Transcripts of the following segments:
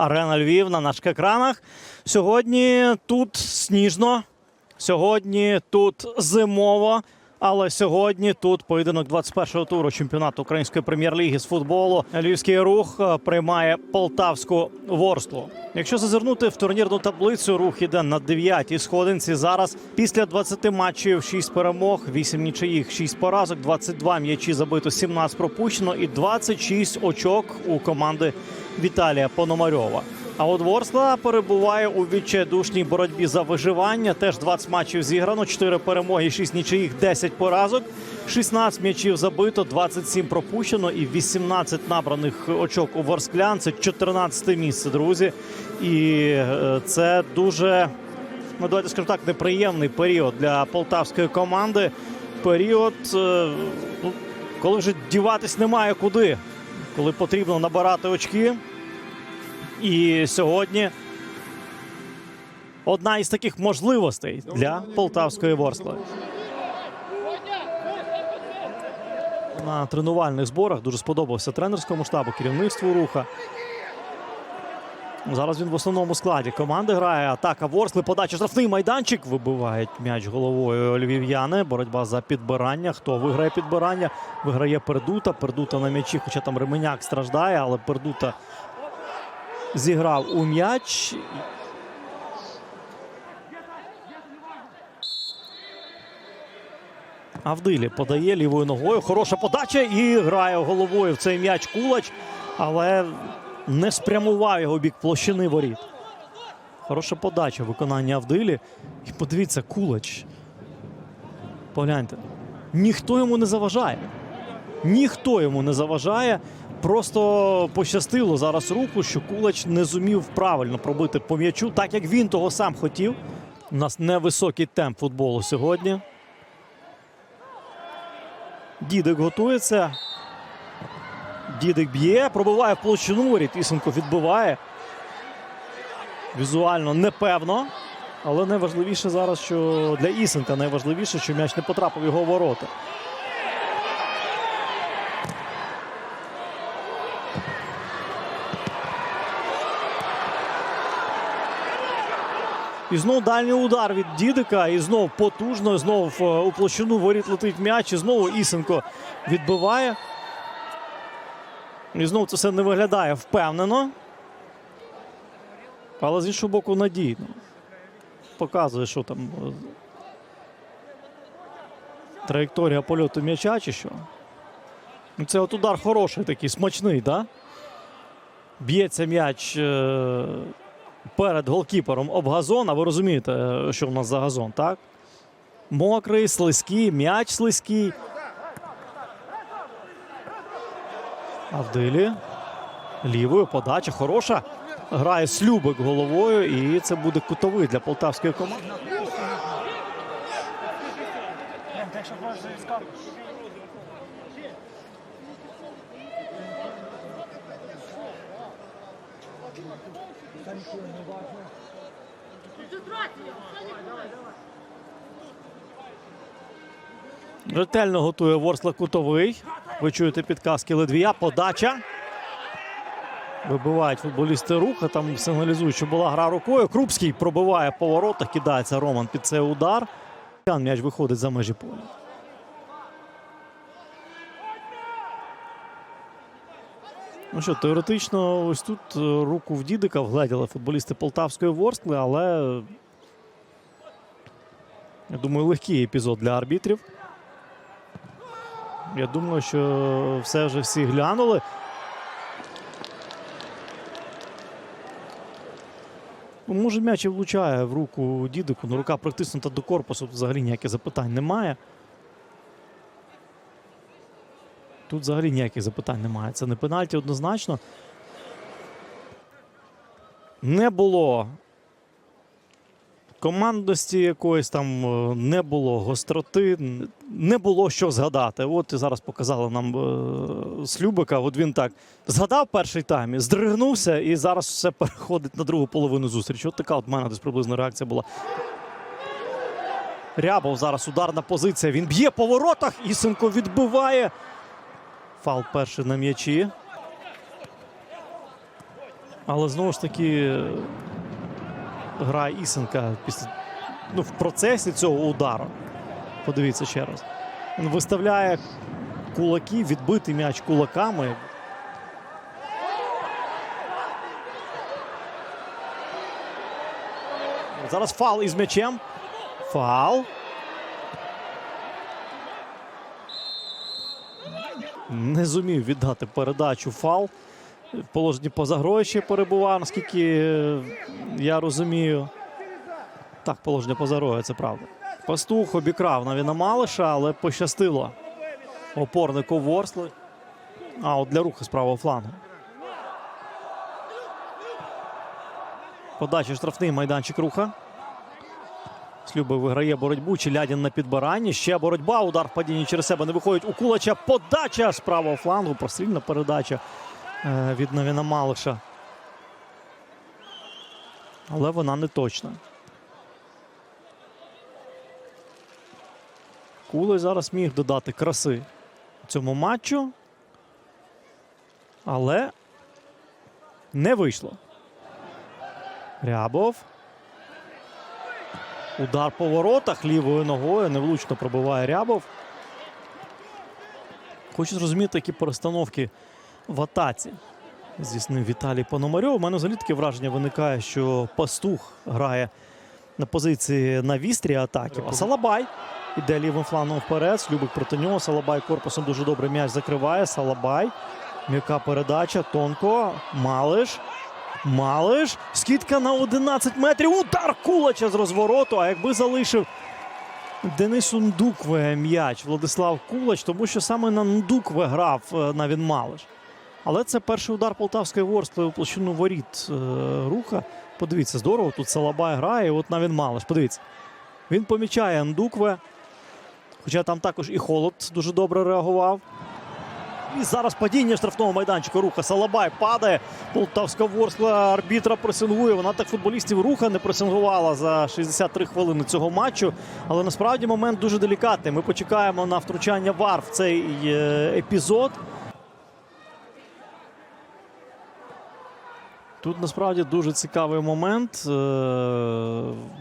Арена Львів на наших екранах. Сьогодні тут сніжно, сьогодні тут зимово. Але сьогодні тут поєдинок 21-го туру чемпіонату української прем'єр-ліги з футболу. Львівський рух е, приймає полтавську ворслу. Якщо зазирнути в турнірну таблицю, рух іде на 9-й сходинці. Зараз після 20 матчів 6 перемог, 8 нічиїх, 6 поразок, 22 м'ячі забито, 17 пропущено і 26 очок у команди Віталія Пономарьова. А от Ворскла перебуває у відчайдушній боротьбі за виживання. Теж 20 матчів зіграно, 4 перемоги, 6 нічиїх, 10 поразок, 16 м'ячів забито, 27 пропущено і 18 набраних очок у Ворсклян. Це 14 місце, друзі. І е, це дуже, ну давайте скажемо так, неприємний період для полтавської команди. Період, е, ну, коли вже діватись немає куди, коли потрібно набирати очки. І сьогодні одна із таких можливостей для полтавської ворскли. На тренувальних зборах дуже сподобався тренерському штабу, керівництву руха. Зараз він в основному складі команди грає. Атака Ворскли, подача штрафний майданчик. Вибивають м'яч головою львів'яни. Боротьба за підбирання. Хто виграє підбирання? Виграє Пердута. Пердута на м'ячі, хоча там Ременяк страждає, але Пердута зіграв у м'яч. Авдилі подає лівою ногою. Хороша подача і грає головою в цей м'яч Кулач, але не спрямував його бік площини воріт. Хороша подача виконання Авдилі. І подивіться, Кулач. Погляньте. Ніхто йому не заважає. Ніхто йому не заважає. Просто пощастило зараз руку, що Кулач не зумів правильно пробити по м'ячу, так як він того сам хотів. У нас невисокий темп футболу сьогодні. Дідик готується. Дідик б'є, пробиває в площину воріт. Ісенко відбиває. Візуально непевно. Але найважливіше зараз, що для Ісенка найважливіше, що м'яч не потрапив в його ворота. І знов дальній удар від Дідика. І знов потужно. Знов е, у площину воріт летить м'яч. І знову Ісенко відбиває. І знову це все не виглядає впевнено. Але з іншого боку надійно. Показує, що там. е, Траєкторія польоту м'яча чи що. Ну, Це от удар хороший такий, смачний, да? Б'ється м'яч е, перед голкіпером об газон. А ви розумієте, е, що в нас за газон, так? Мокрий, слизький, м'яч слизький. Авдилі. Лівою подача хороша. Грає Слюбик головою, і це буде кутовий для полтавської команди. Ретельно готує Ворсла кутовий. Ви чуєте підказки Ледвія. Подача. Вибивають футболісти руха. Там сигналізують, що була гра рукою. Крупський пробиває по воротах. Кидається Роман під цей удар. М'яч виходить за межі поля. Ну що, теоретично, ось тут е, руку в Дідика вгледіли футболісти Полтавської Ворскли, але я думаю, легкий епізод для арбітрів. Я думаю, що все вже всі глянули. Ну, Може, м'яч влучає в руку Дідику, але рука притиснута до корпусу, взагалі ніяких запитань немає. Тут взагалі ніяких запитань немає. Це не пенальті однозначно. Не було командності якоїсь там, е, не було гостроти, не було що згадати. От і зараз показали нам е, Слюбика. От він так згадав перший тайм, здригнувся, і зараз все переходить на другу половину зустрічі. От така от мене десь приблизно реакція була. Рябов зараз ударна позиція. Він б'є по воротах. Ісенко відбиває. Фал перший на м'ячі. Але знову ж таки гра Ісенка після ну, в процесі цього удару. Подивіться ще раз. Він виставляє кулаки, відбитий м'яч кулаками. Зараз фал із м'ячем. Фал. Не зумів віддати передачу фал. В положенні поза грою перебував, наскільки е, я розумію. Так, положення поза грою, це правда. Пастух обікрав Навіна Малиша, але пощастило опорнику Ворсли. А от для руху з правого флангу. Подача штрафний майданчик руха. Слюби виграє боротьбу. Челядін на підбиранні. Ще боротьба. Удар в падінні через себе не виходить у Кулача. Подача з правого флангу. Прострільна передача е, від Навіна Малиша. Але вона не точна. Кулич зараз міг додати краси цьому матчу. Але не вийшло. Рябов. Удар по воротах лівою ногою. Невлучно пробиває Рябов. Хочу зрозуміти, які перестановки в атаці. Здійснив Віталій Пономарьов. У мене взагалі таке враження виникає, що пастух грає на позиції на вістрі атаки. А Салабай іде лівим флангом вперед. Любик проти нього. Салабай корпусом дуже добре м'яч закриває. Салабай. М'яка передача. Тонко. Малиш. Малиш. Скидка на 11 метрів. Удар Кулача з розвороту. А якби залишив Денису Ндукве м'яч Владислав Кулач, тому що саме на Ндукве грав е, Навін Малиш. Але це перший удар Полтавської Ворскли у площину воріт е, руха. Подивіться, здорово. Тут Салабай грає. От Навін Малиш. Подивіться. Він помічає Ндукве. Хоча там також і холод дуже добре реагував. І зараз падіння штрафного майданчика руха. Салабай падає. Полтавська Ворскла арбітра пресингує. Вона так футболістів руха не пресингувала за 63 хвилини цього матчу. Але насправді момент дуже делікатний. Ми почекаємо на втручання ВАР в цей е, епізод. Тут насправді дуже цікавий момент. Е,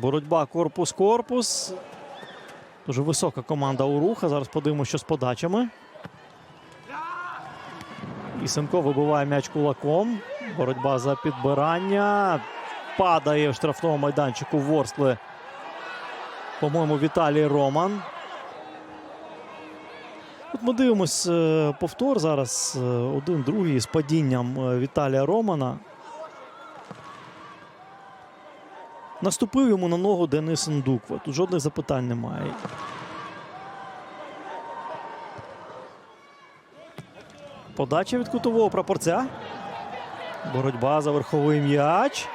Боротьба корпус-корпус. Дуже висока команда у руха. Зараз подивимося, що з подачами. Ісенко вибиває м'яч кулаком. Боротьба за підбирання. Падає в штрафному майданчику Ворскли. По-моєму, Віталій Роман. От ми дивимось е, повтор зараз. е, Один, другий з падінням е, Віталія Романа. Наступив йому на ногу Денис Ндуква. Тут жодних запитань немає. Подача від кутового прапорця. Боротьба за верховий м'яч.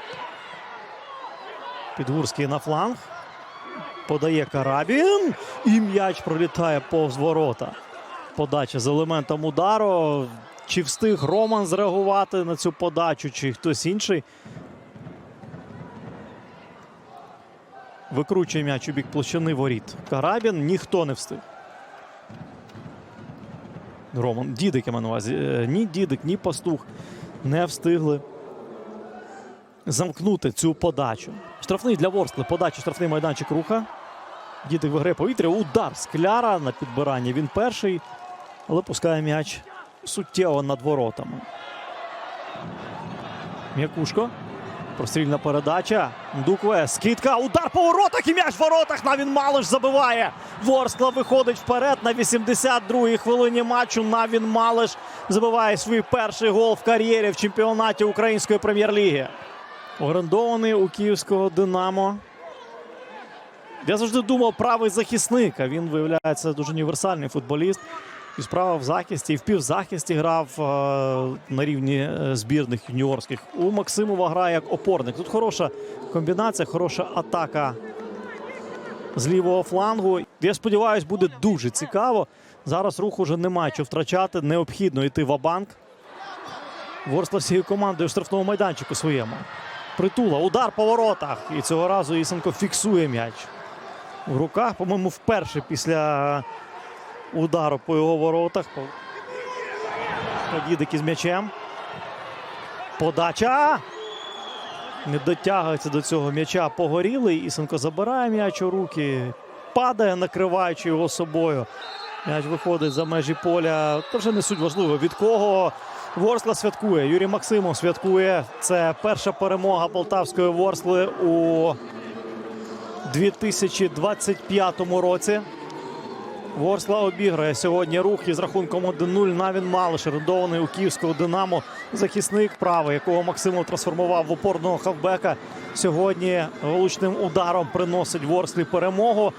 Підгурський на фланг. Подає Карабін. І м'яч пролітає повз ворота. Подача з елементом удару. Чи встиг Роман зреагувати на цю подачу, чи хтось інший. Викручує м'яч у бік площини воріт. Карабін ніхто не встиг. Роман, Дідик я маю на увазі. Е, Ні Дідик, ні пастух не встигли замкнути цю подачу. Штрафний для Ворскли. Подача штрафний майданчик руха. Дідик виграє повітря. Удар скляра на підбиранні. Він перший, але пускає м'яч суттєво над воротами. М'якушко. Прострільна передача. Дукве. Скидка. Удар по воротах і м'яч в воротах. Навін Малиш забиває. Ворскла виходить вперед на 82-й хвилині матчу. Навін Малиш забиває свій перший гол в кар'єрі в чемпіонаті Української прем'єр-ліги. Орендований у київського Динамо. Я завжди думав правий захисник. А він виявляється дуже універсальний футболіст. І справа в захисті, і в півзахисті грав е, на рівні е, збірних юніорських. У Максимова грає як опорник. Тут хороша комбінація, хороша атака з лівого флангу. Я сподіваюся, буде дуже цікаво. Зараз рух уже немає що втрачати. Необхідно йти в абанк. Ворскла всією командою в штрафному майданчику своєму. Притула, удар по воротах. І цього разу Ісенко фіксує м'яч в руках. По-моєму, вперше після удару по його воротах. Дідик із м'ячем. Подача. не дотягується до цього м'яча погорілий. Ісенко забирає м'яч у руки, падає, накриваючи його собою. М'яч виходить за межі поля. Це вже не суть важливо. Від кого Ворскла святкує. Юрій Максимов святкує. Це перша перемога полтавської Ворскли у 2025 році. Ворскла обіграє сьогодні рух із рахунком 1-0. Навін Малиш, орендований у київського Динамо. Захисник правий, якого Максимов трансформував в опорного хавбека. Сьогодні влучним ударом приносить Ворслі перемогу.